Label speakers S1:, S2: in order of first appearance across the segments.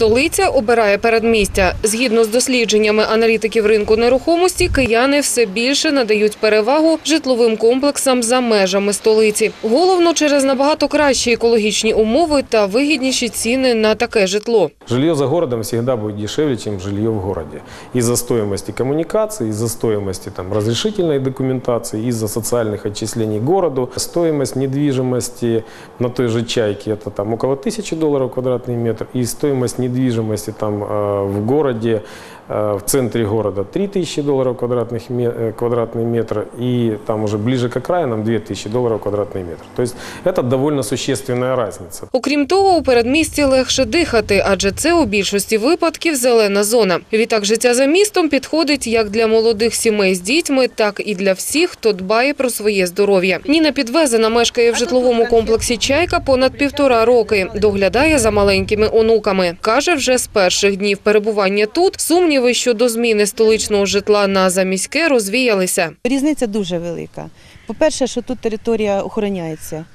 S1: Столиця обирає передмістя. Згідно з дослідженнями аналітиків ринку нерухомості, кияни все більше надають перевагу житловим комплексам за межами столиці. Головно через набагато кращі екологічні умови та вигідніші ціни на таке житло.
S2: Жилье за городом всегда будет дешевле, чем жилье в городе. Из-за стоимости коммуникаций, из-за стоимости там, разрешительной документации, из-за социальных отчислений городу. Стоимость недвижимости на той же «Чайке» это там около 1000 долларов квадратный метр. И стоимость недвижимости там, э, в городе, в центре города 3000 долларов квадратных ме- э, квадратный метр. И там уже ближе к окраинам 2000 долларов квадратный метр. То есть это довольно существенная разница.
S1: Окрім того, у передмісті легше дихати, адже це у більшості випадків зелена зона. Відтак життя за містом підходить як для молодих сімей з дітьми, так і для всіх, хто дбає про своє здоров'я. Ніна Підвезена мешкає в житловому комплексі Чайка понад півтора роки. Доглядає за маленькими онуками. Каже, вже з перших днів перебування тут сумніви щодо зміни столичного житла на заміське розвіялися.
S3: Різниця дуже велика. По-перше, що тут територія охороняється.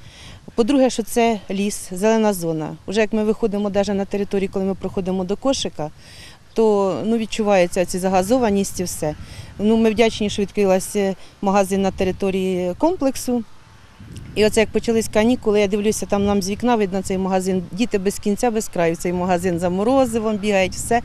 S3: По-друге, що це ліс, зелена зона. Уже як ми виходимо навіть на територію, коли ми проходимо до кошика, то ну, відчувається ці загазованість і все. Ну, ми вдячні, що відкрився магазин на території комплексу. І оце як почались канікули, я дивлюся, там нам з вікна видно цей магазин. Діти без кінця, без краю. Цей магазин за морозивом бігають, все.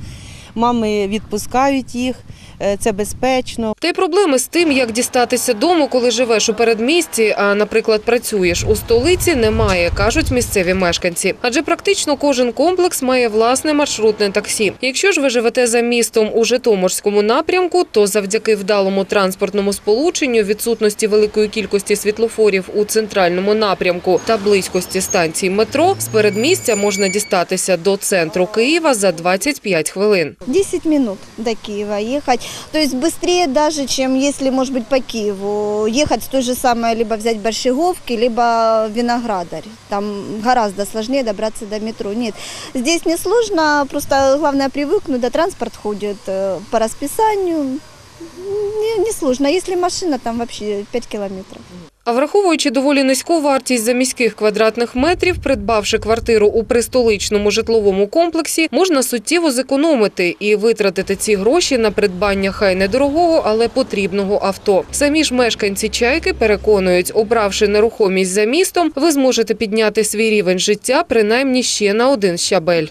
S3: Мами відпускають їх, е, це безпечно.
S1: Та й проблеми з тим, як дістатися дому, коли живеш у передмісті, а, наприклад, працюєш у столиці, немає, кажуть місцеві мешканці. Адже практично кожен комплекс має власне маршрутне таксі. Якщо ж ви живете за містом у Житомирському напрямку, то завдяки вдалому транспортному сполученню, відсутності великої кількості світлофорів у центральному напрямку та близькості станцій метро, з передмістя можна дістатися до центру Києва за 25 хвилин.
S4: 10 минут до Киева ехать. То есть быстрее даже, чем если, может быть, по Киеву. Ехать с той же самой, либо взять Большеговки, либо Виноградарь. Там гораздо сложнее добраться до метро. Нет, здесь не сложно, просто главное привыкнуть, да транспорт ходит э, по расписанию. Не, не сложно. Если машина, там вообще 5 километров.
S1: А враховуючи доволі низьку вартість за міських квадратних метрів, придбавши квартиру у пристоличному житловому комплексі, можна суттєво зекономити і витратити ці гроші на придбання хай недорогого, але потрібного авто. Самі ж мешканці чайки переконують, обравши нерухомість за містом, ви зможете підняти свій рівень життя принаймні ще на один щабель.